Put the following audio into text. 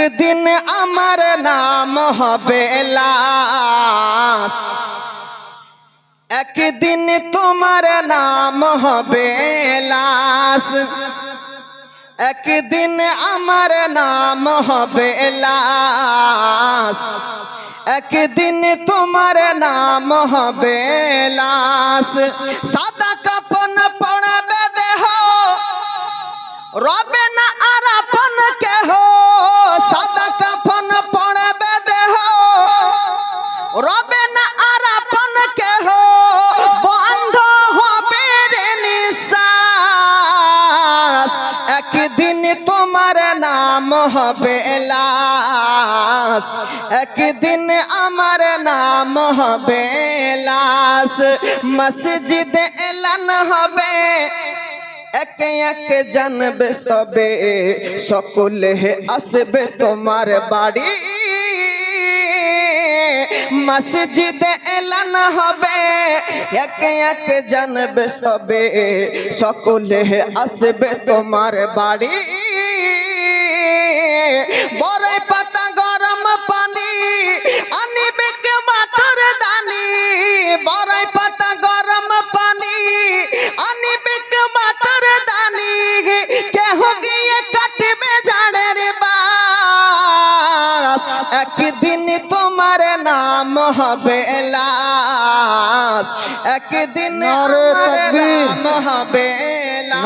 একদিন আমার নাম হবে লাশ। একদিন তোমার নাম হবে লাশ। একদিন আমার নাম হবে লাশ। একদিন তোমার নাম হবে লাশ। সাদা কাপন পড়বে দেহ। রবে নাম হবে লাশ একদিন আমার নাম হবে লাশ মসজিদ এলান হবে একে একে জানবে সবে সকলে আসবে তোমার বাড়ি মসজিদে এলান হবে একে একে জানবে সবে সকলে আসবে তোমার বাড়ি বড়ই পাতা গরম পানি আনিবে কে মাতর দানি? বড়ই পাতা গরম পানি আনিবে কে মাতর দানি? কেহ গিয়ে কাটবে ঝাড়ের বাস? একদিন তোমার নাম হবে লাশ একদিন নাম হবে লাশ